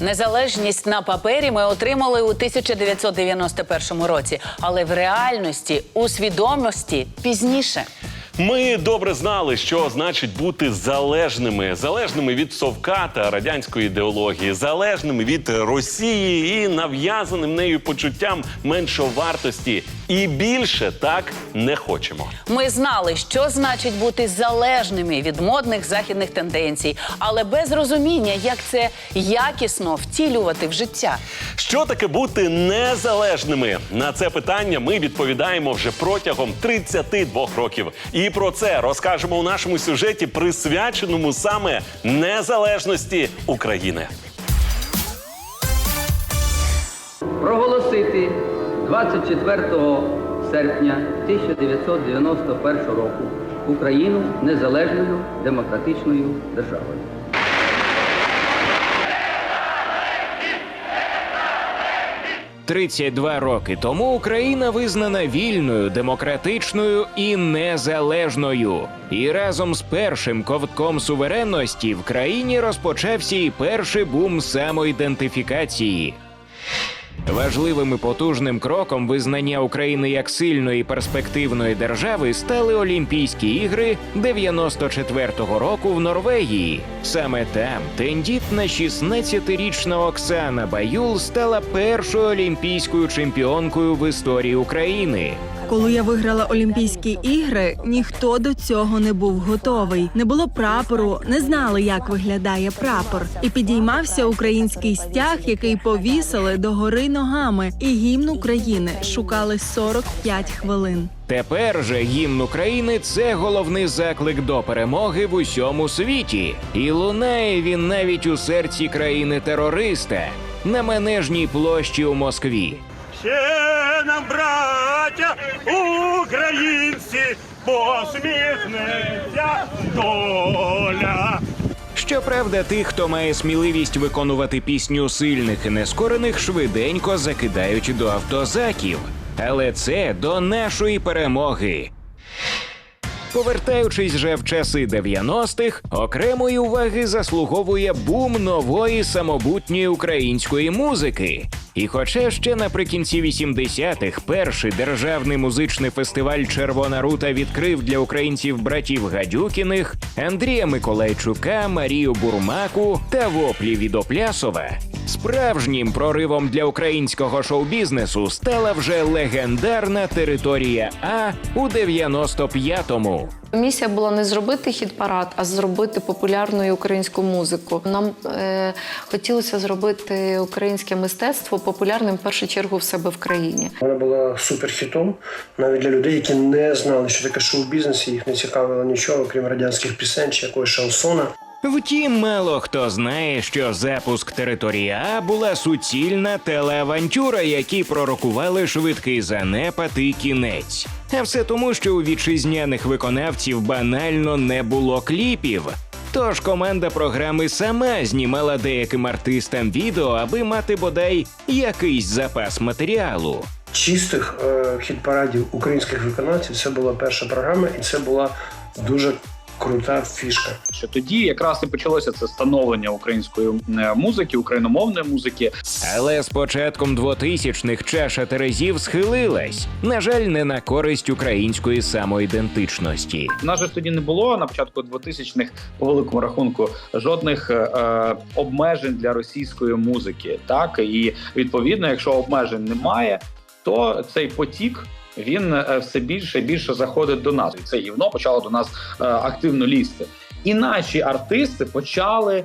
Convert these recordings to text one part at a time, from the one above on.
Незалежність на папері ми отримали у 1991 році, але в реальності, у свідомості пізніше. Ми добре знали, що значить бути залежними, залежними від совка та радянської ідеології, залежними від Росії і нав'язаним нею почуттям меншовартості. І більше так не хочемо. Ми знали, що значить бути залежними від модних західних тенденцій, але без розуміння, як це якісно втілювати в життя. Що таке бути незалежними? На це питання ми відповідаємо вже протягом 32 років. І про це розкажемо у нашому сюжеті, присвяченому саме незалежності України. проголосити 24 серпня 1991 року Україну незалежною демократичною державою. – 32 роки тому Україна визнана вільною, демократичною і незалежною. І разом з першим ковтком суверенності в країні розпочався і перший бум самоідентифікації. Важливим і потужним кроком визнання України як сильної перспективної держави стали Олімпійські ігри 94-го року в Норвегії. Саме там тендітна 16-річна Оксана Баюл стала першою олімпійською чемпіонкою в історії України. Коли я виграла Олімпійські ігри, ніхто до цього не був готовий. Не було прапору, не знали, як виглядає прапор. І підіймався український стяг, який повісили догори ногами. І гімн України шукали 45 хвилин. Тепер же гімн України це головний заклик до перемоги в усьому світі, і лунає він навіть у серці країни терориста на манежній площі у Москві. Нам, браття, українці, посміхнеться доля. Щоправда, тих, хто має сміливість виконувати пісню сильних і нескорених, швиденько закидають до автозаків. Але це до нашої перемоги. Повертаючись же в часи 90-х, окремої уваги заслуговує бум нової самобутньої української музики. І хоча ще наприкінці 80-х перший державний музичний фестиваль Червона рута відкрив для українців братів Гадюкіних, Андрія Миколайчука, Марію Бурмаку та воплі від Оплясова, справжнім проривом для українського шоу-бізнесу стала вже легендарна територія А у 95-му. Місія була не зробити хіт-парад, а зробити популярною українську музику. Нам е, хотілося зробити українське мистецтво популярним в першу чергу в себе в країні. Вона була суперхітом навіть для людей, які не знали, що таке шоу-бізнес, і їх не цікавило нічого, крім радянських пісень чи якогось шансона. Втім, мало хто знає, що запуск території А була суцільна телеавантюра, які пророкували швидкий занепад і кінець. А все тому, що у вітчизняних виконавців банально не було кліпів. Тож команда програми сама знімала деяким артистам відео, аби мати бодай якийсь запас матеріалу. Чистих е, хіт-парадів українських виконавців це була перша програма, і це була дуже крута фішка. що тоді якраз і почалося це становлення української е, музики, україномовної музики. Але з початком 2000-х чаша Терезів схилилась. На жаль, не на користь української самоідентичності. У нас же тоді не було на початку 2000-х, по великому рахунку жодних е, е, обмежень для російської музики. Так і відповідно, якщо обмежень немає, то цей потік. Він е, все більше і більше заходить до нас, це гівно почало до нас е, активно лізти. І наші артисти почали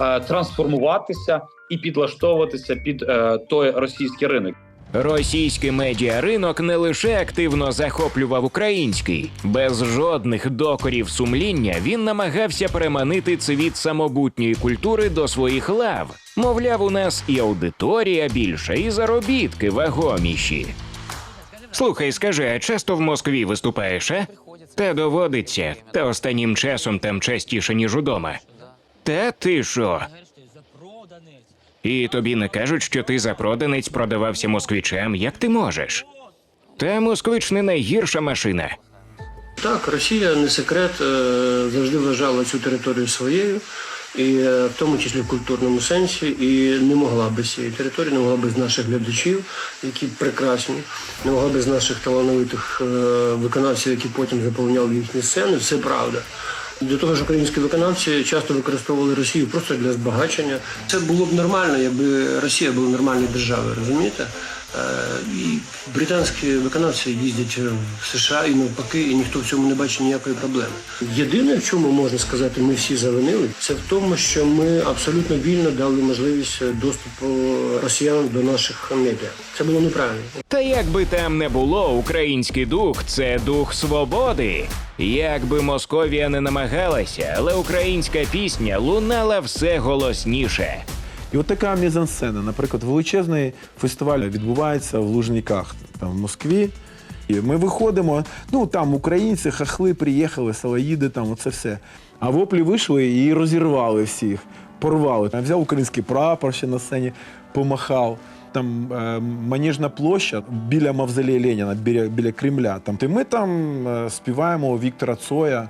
е, трансформуватися і підлаштовуватися під той російський ринок. Російський медіаринок не лише активно захоплював український, без жодних докорів сумління він намагався переманити цвіт самобутньої культури до своїх лав. Мовляв, у нас і аудиторія більша, і заробітки вагоміші. Слухай, скажи, а часто в Москві виступаєш, а? Та доводиться, та останнім часом там частіше, ніж удома. Та ти що? І тобі не кажуть, що ти запроданець продавався москвичам, як ти можеш? Та москвич не найгірша машина. Так, Росія не секрет, е, завжди вважала цю територію своєю. І е, в тому числі в культурному сенсі, і не могла без цієї території, не могла без наших глядачів, які прекрасні, не могла без наших талановитих е, виконавців, які потім заповняли їхні сцени. Це правда. Для того ж українські виконавці часто використовували Росію просто для збагачення. Це було б нормально, якби Росія була нормальною державою, розумієте? Е, І британські виконавці їздять в США і навпаки, і ніхто в цьому не бачить ніякої проблеми. Єдине, в чому можна сказати, ми всі завинили, це в тому, що ми абсолютно вільно дали можливість доступу росіян до наших медіа. Це було неправильно. Та як би там не було, український дух це дух свободи. Як би Московія не намагалася, але українська пісня лунала все голосніше. І от така мізансцена, наприклад, величезний фестиваль відбувається в Лужниках, там в Москві. І ми виходимо, ну там українці, хахли приїхали, салаїди, там оце все. А воплі вийшли і розірвали всіх, порвали. Я взяв український прапор ще на сцені, помахав. Там е, Манежна площа біля Мавзолея Леніна, біля, біля Кремля. Там, і ми там е, співаємо Віктора Цоя,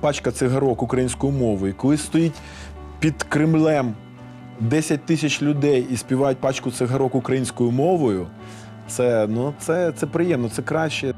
пачка цигарок українською мовою. Коли стоїть під Кремлем 10 тисяч людей і співають пачку цигарок українською мовою. Це ну це, це приємно, це краще.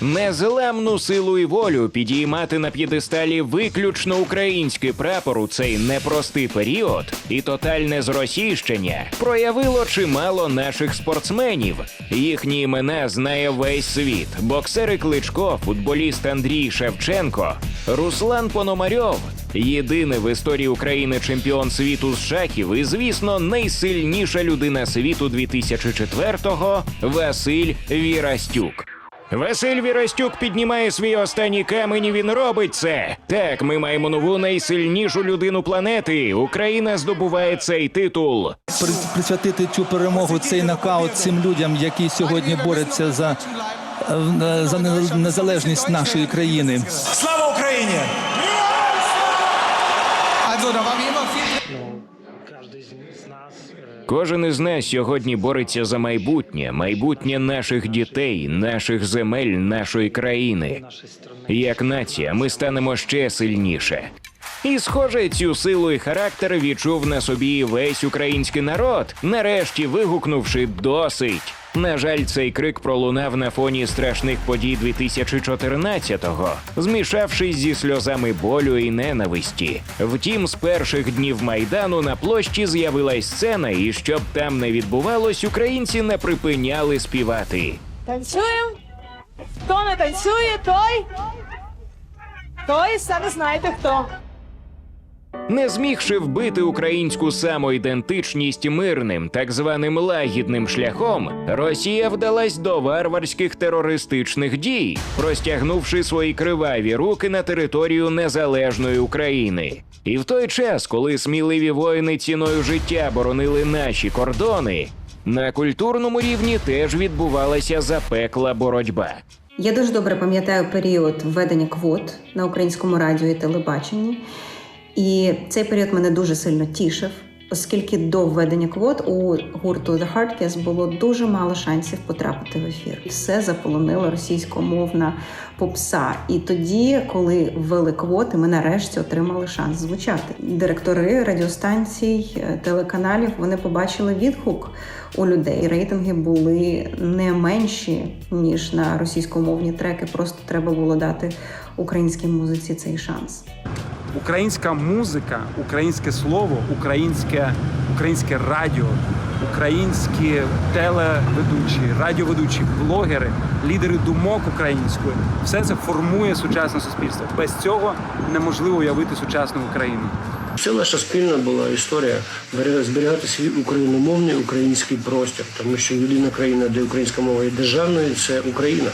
Незламну силу і волю підіймати на п'єдесталі виключно український прапор у цей непростий період і тотальне зросійщення проявило чимало наших спортсменів. Їхні імена знає весь світ: боксери Кличко, футболіст Андрій Шевченко, Руслан Пономарьов. Єдиний в історії України чемпіон світу з шахів і, звісно, найсильніша людина світу 2004-го Василь Вірастюк. Василь Вірастюк піднімає свій останній камінь. і Він робить це. Так, ми маємо нову найсильнішу людину планети. Україна здобуває цей титул. При- присвятити цю перемогу, цей нокаут цим людям, які сьогодні борються за, е, за незалежність нашої країни. Слава Україні! Кожен із нас сьогодні бореться за майбутнє, майбутнє наших дітей, наших земель, нашої країни. Як нація, ми станемо ще сильніше. І, схоже, цю силу і характер відчув на собі весь український народ, нарешті вигукнувши досить. На жаль, цей крик пролунав на фоні страшних подій 2014-го, змішавшись зі сльозами болю і ненависті. Втім, з перших днів майдану на площі з'явилась сцена, і щоб там не відбувалось, українці не припиняли співати. Танцюємо. Хто не танцює, той. Той самі знаєте хто. Не змігши вбити українську самоідентичність мирним, так званим лагідним шляхом, Росія вдалась до варварських терористичних дій, простягнувши свої криваві руки на територію незалежної України. І в той час, коли сміливі воїни ціною життя боронили наші кордони, на культурному рівні теж відбувалася запекла боротьба. Я дуже добре пам'ятаю період введення квот на українському радіо і телебаченні. І цей період мене дуже сильно тішив, оскільки до введення квот у гурту The Hardcast було дуже мало шансів потрапити в ефір. Все заполонила російськомовна попса. І тоді, коли ввели квоти, ми нарешті отримали шанс звучати. Директори радіостанцій, е, телеканалів вони побачили відгук у людей. Рейтинги були не менші ніж на російськомовні треки. Просто треба було дати українській музиці цей шанс. Українська музика, українське слово, українське, українське радіо, українські телеведучі, радіоведучі, блогери, лідери думок української все це формує сучасне суспільство. Без цього неможливо уявити сучасну Україну. Це наша спільна була історія зберігати свій україномовний український простір, тому що єдина країна, де українська мова є державною, це Україна.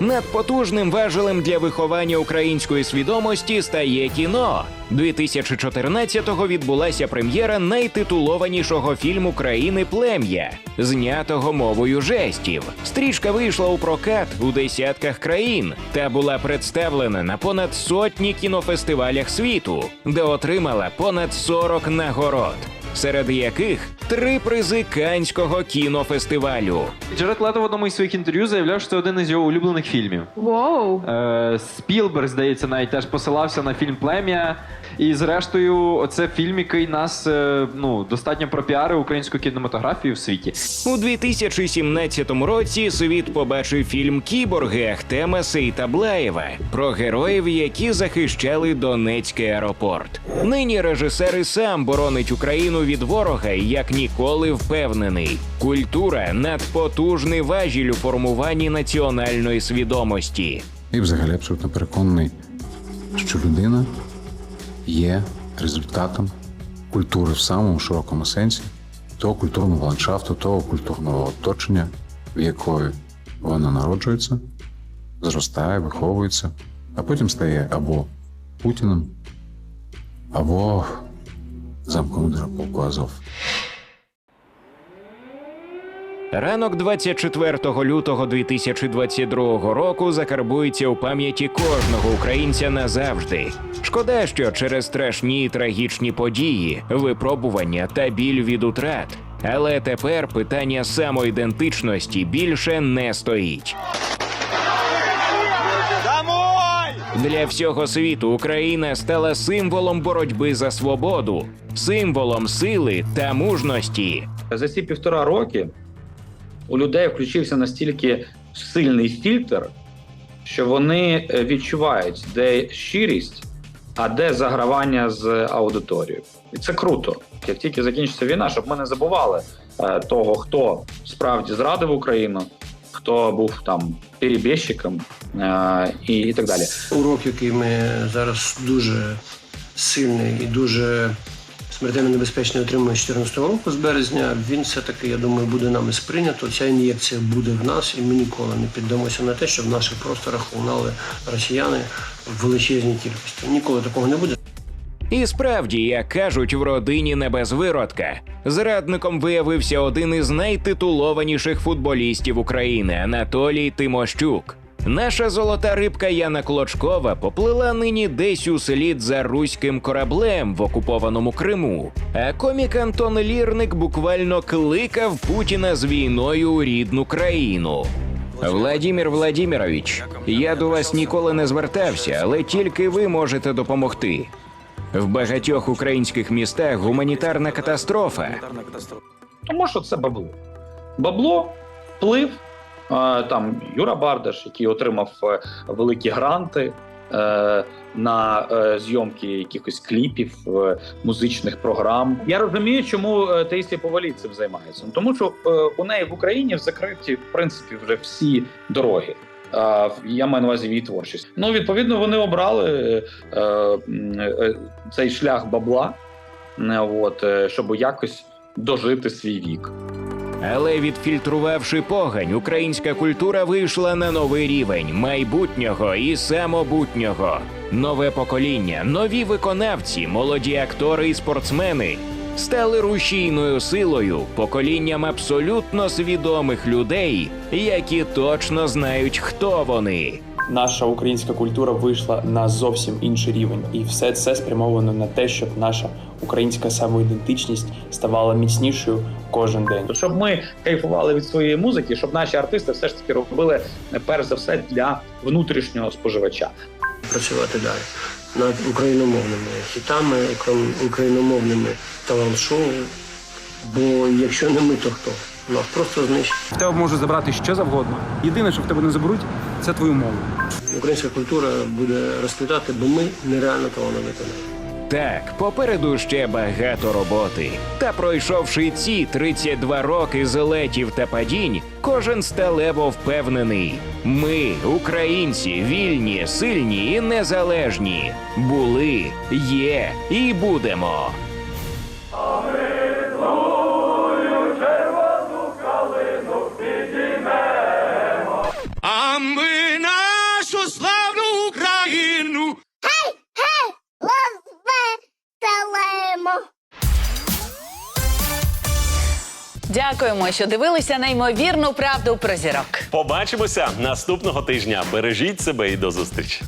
Надпотужним важелем для виховання української свідомості стає кіно. 2014-го відбулася прем'єра найтитулованішого фільму країни Плем'я, знятого мовою жестів. Стрічка вийшла у прокат у десятках країн та була представлена на понад сотні кінофестивалях світу, де отримала понад 40 нагород. Серед яких три призи Канського кінофестивалю. Джеред Лето в одному із своїх інтерв'ю заявляв, що це один із його улюблених фільмів. Воу! Е, Спілберг, здається, навіть теж посилався на фільм Плем'я. І зрештою, оце фільм, який нас е, ну, достатньо пропіарив українську кінематографію в світі. У 2017 році світ побачив фільм Кіборги Ахтема Сейтаблаєва про героїв, які захищали Донецький аеропорт. Нині режисер і сам боронить Україну від ворога як ніколи впевнений. Культура надпотужний важіль у формуванні національної свідомості. І взагалі абсолютно переконаний, що людина є результатом культури в самому широкому сенсі, того культурного ландшафту, того культурного оточення, в якої вона народжується, зростає, виховується, а потім стає або Путіним, або замкомандира полку Азов. Ранок 24 лютого 2022 року закарбується у пам'яті кожного українця назавжди. Шкода, що через страшні трагічні події, випробування та біль від утрат. Але тепер питання самоідентичності більше не стоїть. Для всього світу Україна стала символом боротьби за свободу, символом сили та мужності. За ці півтора роки у людей включився настільки сильний фільтр, що вони е, відчувають, де щирість, а де загравання з аудиторією. І це круто. Як тільки закінчиться війна, щоб ми не забували е, того, хто справді зрадив Україну, хто був там перебіжчиком е, і, і так далі. Урок, який ми зараз дуже сильний і дуже смертельно небезпечний отримуємо з 2014 року з березня, він все-таки, я думаю, буде нами сприйнято. Ця ін'єкція буде в нас, і ми ніколи не піддамося на те, що в наших просторах лунали росіяни в величезній кількості. Ніколи такого не буде. І справді, як кажуть в родині не без виродка, зрадником виявився один із найтитулованіших футболістів України Анатолій Тимощук. Наша золота рибка Яна Клочкова поплила нині десь у слід за руським кораблем в окупованому Криму. А комік Антон Лірник буквально кликав Путіна з війною у рідну країну. Владімір Владімірович, я до вас ніколи не звертався, але тільки ви можете допомогти. В багатьох українських містах гуманітарна катастрофа. Тому що це бабло. Бабло, вплив. е, Там Юра Бардаш, який отримав е, великі гранти е, на зйомки якихось кліпів, музичних програм. Я розумію, чому Таїсія Повалій цим займається. Тому що у неї в Україні закриті в принципі вже всі дороги. Е, Я маю на увазі її творчість. Ну, відповідно, вони обрали е, м, е, цей шлях бабла, е, от, е, щоб якось дожити свій вік. Але відфільтрувавши погань, українська культура вийшла на новий рівень майбутнього і самобутнього. Нове покоління, нові виконавці, молоді актори і спортсмени стали рушійною силою, поколінням абсолютно свідомих людей, які точно знають, хто вони. наша українська культура вийшла на зовсім інший рівень, і все це спрямовано на те, щоб наша українська самоідентичність ставала міцнішою кожен день. Щоб ми кайфували від своєї музики, щоб наші артисти все ж таки робили е, перш за все для внутрішнього споживача. Працювати далі над україномовними хітами, україномовними талант-шоу. Бо якщо не ми, то хто? Нас просто знищить. Тебе може забрати що завгодно. Єдине, що в тебе не заберуть, це твою мову. Українська культура буде розквітати, бо ми нереально талановиті. Так, попереду ще багато роботи. Та пройшовши ці 32 роки злетів та падінь, кожен сталево впевнений. Ми, українці, вільні, сильні і незалежні, були, є і будемо. Дякуємо, що дивилися неймовірну правду про зірок. Побачимося наступного тижня. Бережіть себе і до зустрічі.